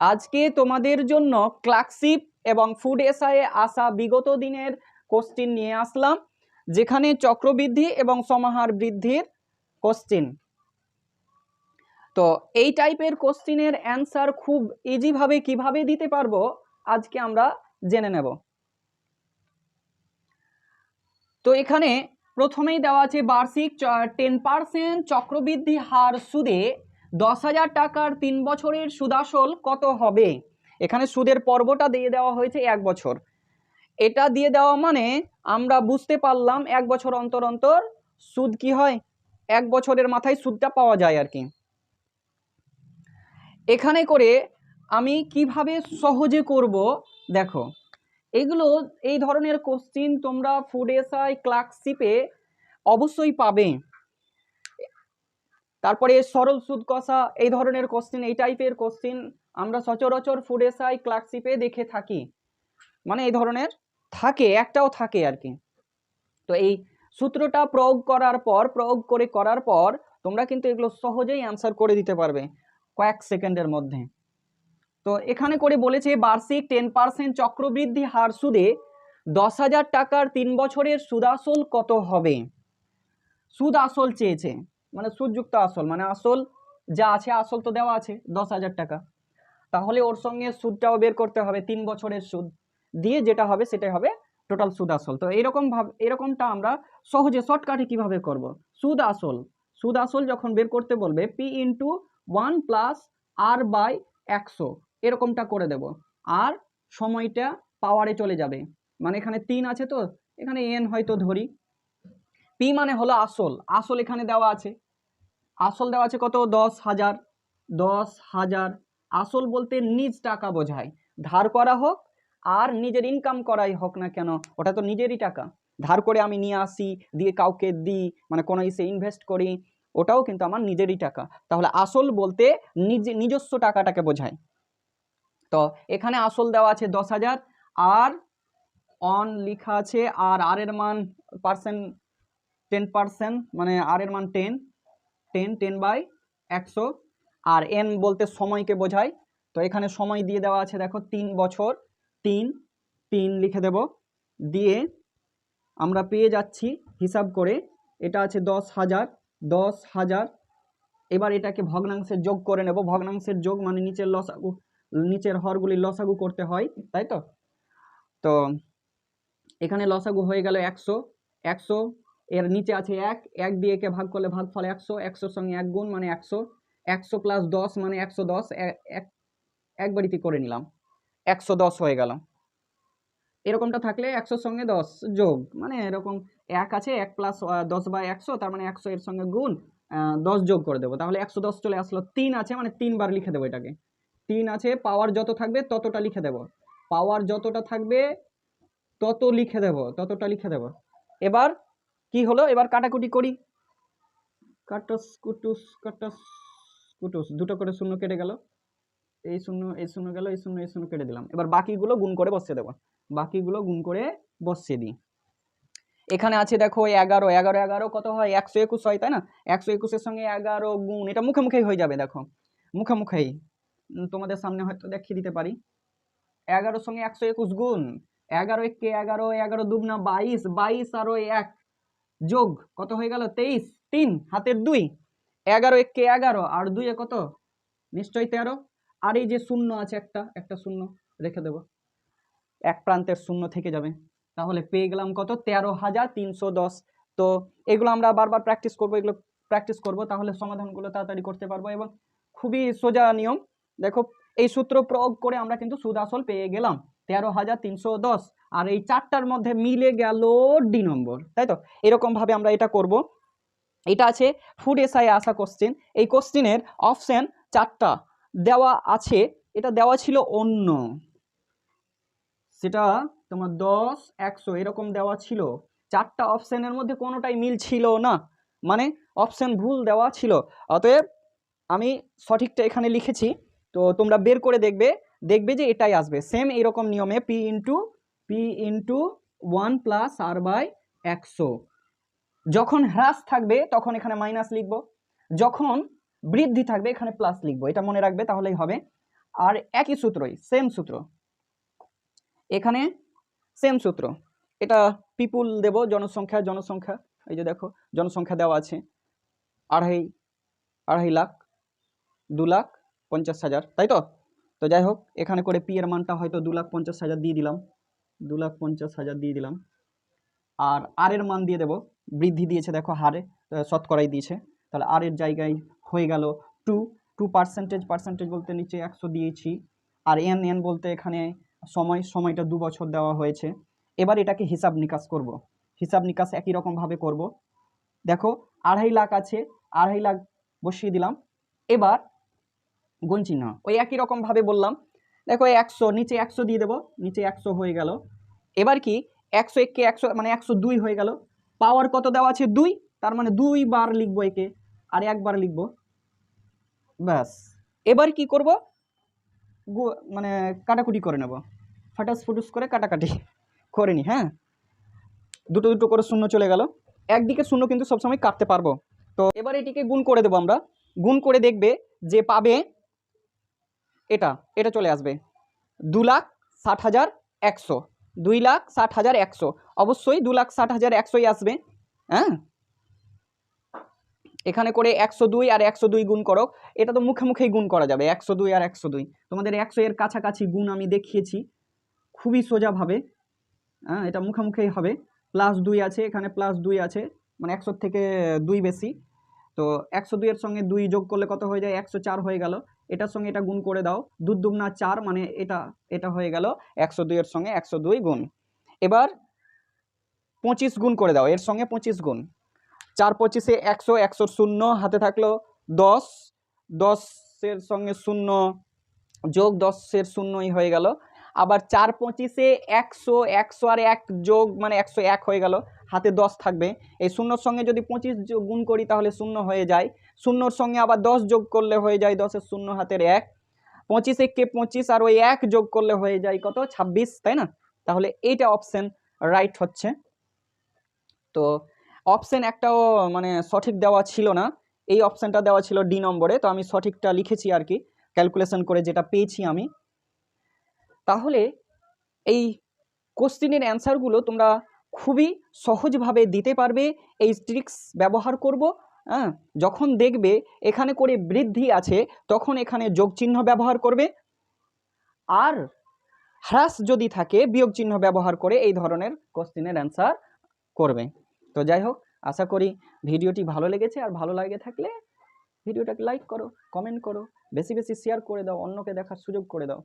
আজকে তোমাদের জন্য ক্লার্কশিপ এবং ফুড এসআইয়ে আসা বিগত দিনের কোশ্চিন নিয়ে আসলাম, যেখানে চক্রবৃদ্ধি এবং সমাহার বৃদ্ধির কোশ্চিন। তো এই টাইপের কোশ্চিনের অ্যান্সার খুব ইজিভাবে কীভাবে দিতে পারব, আজকে আমরা জেনে নেব। তো এখানে প্রথমেই দেওয়া আছে বার্ষিক টেন পার্সেন্ট চক্রবৃদ্ধি হার সুদে দশ হাজার টাকার তিন বছরের সুদাসল কত হবে? এখানে সুদের পর্বটা দিয়ে দেওয়া হয়েছে এক বছর। এটা দিয়ে দেওয়া মানে আমরা বুঝতে পারলাম এক বছর অন্তর অন্তর সুদ কি হয়? এক বছরের মাথায় সুদটা পাওয়া যায় আর কি। এখানে করে আমি কীভাবে সহজে করব? দেখো, এগুলো, এই ধরনের কোশ্চিন তোমরা ফুড এসআই ক্লার্কশিপে অবশ্যই পাবে। তারপরে সরল সুদ কষা এই ধরনের কোশ্চিন এই টাইপের কোশ্চিন আমরা সচরাচর ফুড এসআই ক্লার্কশিপে দেখে থাকি। মানে এই ধরনের থাকে, একটাও থাকে আর কি। তো এই সূত্রটা প্রয়োগ করার পর, প্রয়োগ করে করার পর তোমরা কিন্তু এগুলো সহজেই অ্যান্সার করে দিতে পারবে কয়েক সেকেন্ডের মধ্যে। তো এখানে করে বলেছে, বার্ষিক টেন পার্সেন্ট চক্রবৃদ্ধি হার সুদে দশ হাজার টাকার তিন বছরের সুদাসল কত হবে? সুদ আসল চেয়েছে। মানে সুদযুক্ত আসল মানে আসল যা আছে, আসল তো দেওয়া আছে, দশ হাজার টাকা। তাহলে ওর সঙ্গে সুদটাও বের করতে হবে, তিন বছরের সুদ। দিয়ে যেটা হবে, সেটাই হবে টোটাল সুদ আসল। তো এরকম ভাবে, এরকমটা আমরা সহজে শর্টকাটে কীভাবে করব? সুদ আসল। সুদ আসল যখন বের করতে বলবে P into one plus R by একশো। এরকমটা করে দেব। আর সময়টা পাওয়ারে চলে যাবে। মানে এখানে তিন আছে তো, এখানে এন হয়তো ধরি। পি মানে হলো আসল। আসল এখানে দেওয়া আছে। আসল দেওয়া আছে কত? দশ হাজার। দশ হাজার। আসল বলতে নিজ টাকা বোঝায়। ধার করা হোক আর নিজের ইনকাম করাই হোক না কেন, ওটা তো নিজেরই টাকা। ধার করে আমি নিয়ে আসি, দিয়ে কাউকে দিই মানে কোনো ইসে ইনভেস্ট করি, ওটাও কিন্তু আমার নিজেরই টাকা। তাহলে আসল বলতে নিজ, নিজস্ব টাকাটাকে বোঝায়। তো এখানে আসল দেওয়া আছে দশ হাজার আর অন লেখা আছে আর আর এর মান পার্সেন্ট টেন পার্সেন্ট মানে আর এর মান টেন টেন টেন বাই একশো। আর এন বলতে সময়কে বোঝায়। তো এখানে সময় দিয়ে দেওয়া আছে, দেখো, তিন বছর। তিন তিন লিখে দেব। দিয়ে আমরা পেয়ে যাচ্ছি, হিসাব করে, এটা আছে দশ হাজার দশ হাজার। এবার এটাকে ভগ্নাংশের যোগ করে নেব। ভগ্নাংশের যোগ মানে নিচের লসাগু, নিচের হরগুলি লসাগু করতে হয়, তাই তো? তো এখানে লসাগু হয়ে গেল একশো। একশো এর নিচে আছে এক এক দিয়ে একে ভাগ করলে ভাগ ফলে একশো, একশোর সঙ্গে এক গুণ মানে একশো একশো প্লাস দশ মানে একশো দশ এক একবারিতে করে নিলাম, একশো দশ হয়ে গেল। এরকমটা থাকলে একশোর সঙ্গে দশ যোগ মানে এরকম এক আছে, এক প্লাস দশ বাই একশো, তার মানে একশো এর সঙ্গে গুণ দশ যোগ করে দেবো। তাহলে একশো দশ চলে আসলো তিন আছে মানে তিনবার লিখে দেবো এটাকে। তিন আছে পাওয়ার যত থাকবে ততটা লিখে দেব। পাওয়ার যতটা থাকবে তত লিখে দেব, ততটা লিখে দেব। এবার কি হলো? এবার কাটাকুটি করি। কাটস কুটুস কাটাস কুটুস দুটো করে শূন্য কেটে গেল। এই শূন্য এই শূন্য গেল, এই শূন্য এই শূন্য কেটে দিলাম। এবার বাকিগুলো গুণ করে বসিয়ে দেবো। বাকিগুলো গুণ করে বসিয়ে দিই। এখানে আছে দেখো এগারো এগারো এগারো, কত হয়? একশো একুশ হয়, তাই না? একশো একুশের সঙ্গে এগারো গুণ, এটা মুখে মুখেই হয়ে যাবে, দেখো। মুখে মুখেই। তোমাদের সামনে হয়তো দেখিয়ে দিতে পারি। এগারোর সঙ্গে একশো একুশ গুণ। এগারো একে এগারো এগারো দুবনা বাইশ বাইশ আরও এক। যোগ কত হয়ে গেল? তেইশ। তিন, হাতের দুই। এগারো একে এগারো, আর দুইয়ে কত? নিশ্চয়ই তেরো। আর এই যে শূন্য আছে একটা একটা শূন্য রেখে দেব। এক প্রান্তের শূন্য থেকে যাবে। তাহলে পেয়ে গেলাম কত? তেরো হাজার তিনশো দশ। তো এগুলো আমরা বারবার প্র্যাকটিস করব, এগুলো প্র্যাকটিস করব, তাহলে সমাধানগুলো তাড়াতাড়ি করতে পারব এবং খুবই সোজা নিয়ম। দেখো, এই সূত্র প্রয়োগ করে আমরা কিন্তু সুদ আসল পেয়ে গেলাম। তেরো হাজার তিনশো দশ। আর এই চারটার মধ্যে মিলে গেল ডি নম্বর, তাই তো? এরকমভাবে আমরা এটা করব। এটা আছে ফুড এসআই আসা কোশ্চেন এই কোশ্চেনের অপশান চারটা দেওয়া আছে। এটা দেওয়া ছিল অন্য। সেটা তোমার দশ, একশো, এরকম দেওয়া ছিল। চারটা অপশানের মধ্যে কোনোটাই মিল ছিল না। মানে অপশান ভুল দেওয়া ছিল। অতএব আমি সঠিকটা এখানে লিখেছি। তো তোমরা বের করে দেখবে। দেখবে যে এটাই আসবে। সেম এরকম নিয়মে P into P into one plus R by একশো। যখন হ্রাস থাকবে, তখন এখানে মাইনাস লিখব। যখন বৃদ্ধি থাকবে, এখানে প্লাস লিখব। এটা মনে রাখবে, তাহলেই হবে। আর একই সূত্রই সেম সূত্র। এখানে সেম সূত্র। এটা পিপুল দেব, জনসংখ্যা জনসংখ্যা। এই যে দেখো, জনসংখ্যা দেওয়া আছে। আড়াই আড়াই লাখ, দু লাখ পঞ্চাশ হাজার, তাই তো? তো যাই হোক এখানে করে পি এর মানটা হয়তো দু লাখ পঞ্চাশ হাজার দিয়ে দিলাম। দু লাখ পঞ্চাশ হাজার দিয়ে দিলাম। আর আর এর মান দিয়ে দেবো। বৃদ্ধি দিয়েছে, দেখো হারে শতকরাই দিয়েছে। তাহলে আর এর জায়গায় হয়ে গেল টু টু পার্সেন্টেজ পার্সেন্টেজ বলতে নিচে একশো দিয়েছি। আর এন এন বলতে এখানে সময়, সময়টা দু বছর দেওয়া হয়েছে। এবার এটাকে হিসাব নিকাশ করব। হিসাব নিকাশ একই রকমভাবে করব। দেখো, আড়াই লাখ আছে, আড়াই লাখ বসিয়ে দিলাম। এবার গুণ চিহ্ন ওই একই রকমভাবে বললাম। দেখো একশো, নিচে একশো দিয়ে দেবো, নিচে একশো হয়ে গেল। এবার কি? একশো একে একশো মানে একশো দুই হয়ে গেল। পাওয়ার কত দেওয়া আছে? দুই। তার মানে দুই বার লিখব একে, আর একবার লিখব। ব্যাস। এবার কি করব? মানে কাটাকুটি করে নেব। ফাটাস ফুটুস করে কাটাকাটি করে নি হ্যাঁ? দুটো দুটো করে শূন্য চলে গেল। একদিকে শূন্য কিন্তু সবসময় কাটতে পারব। তো এবার এটিকে গুণ করে দেবো আমরা। গুণ করে দেখবে যে পাবে এটা এটা চলে আসবে। দু লাখ ষাট হাজার একশো। দুই লাখ ষাট হাজার একশো। অবশ্যই দু লাখ ষাট হাজার একশোই আসবে। হ্যাঁ? এখানে করে একশো দুই আর একশো দুই গুণ করো। এটা তো মুখে মুখেই গুণ করা যাবে, একশো দুই আর একশো দুই। তোমাদের একশো এর কাছাকাছি গুণ আমি দেখিয়েছি। খুবই সোজাভাবে হ্যাঁ এটা মুখে মুখেই হবে। প্লাস দুই আছে, এখানে প্লাস দুই আছে মানে একশোর থেকে দুই বেশি। তো একশো দুইয়ের সঙ্গে দুই যোগ করলে কত হয়ে যায়? একশো চার হয়ে গেল। এটার সঙ্গে এটা গুণ করে দাও। দু দুগুণা চার মানে এটা এটা হয়ে গেল একশো দুইয়ের সঙ্গে একশো দুই গুণ। এবার পঁচিশ গুণ করে দাও, এর সঙ্গে পঁচিশ গুণ। চার পঁচিশে একশো একশো শূন্য হাতে থাকল দশ। দশের সঙ্গে শূন্য যোগ দশের শূন্যই হয়ে গেল আবার চার পঁচিশে একশো একশো আর এক যোগ মানে একশো এক হয়ে গেল, হাতে দশ থাকবে। এই শূন্যর সঙ্গে যদি পঁচিশ গুণ করি তাহলে শূন্য হয়ে যায়। শূন্যর সঙ্গে আবার দশ যোগ করলে হয়ে যায় দশের শূন্য, হাতের এক। পঁচিশ একে পঁচিশ আর ওই এক যোগ করলে হয়ে যায় কত? ছাব্বিশ, তাই না? তাহলে এইটা অপশান রাইট হচ্ছে। তো অপশান একটাও মানে সঠিক দেওয়া ছিল না। এই অপশানটা দেওয়া ছিল ডি নম্বরে, তো আমি সঠিকটা লিখেছি আর কি। ক্যালকুলেশন করে যেটা পেয়েছি আমি। তাহলে এই কোশ্চিনের অ্যান্সারগুলো তোমরা খুবই সহজভাবে দিতে পারবে। এই ট্রিক্স ব্যবহার করব হ্যাঁ? যখন দেখবে এখানে করে বৃদ্ধি আছে, তখন এখানে যোগ চিহ্ন ব্যবহার করবে। আর হ্রাস যদি থাকে বিয়োগ চিহ্ন ব্যবহার করে এই ধরনের কোশ্চিনের অ্যান্সার করবে। তো যাই হোক, আশা করি ভিডিওটি ভালো লেগেছে। আর ভালো লাগে থাকলে ভিডিওটাকে লাইক করো কমেন্ট করো, বেশি বেশি শেয়ার করে দাও, অন্যকে দেখার সুযোগ করে দাও।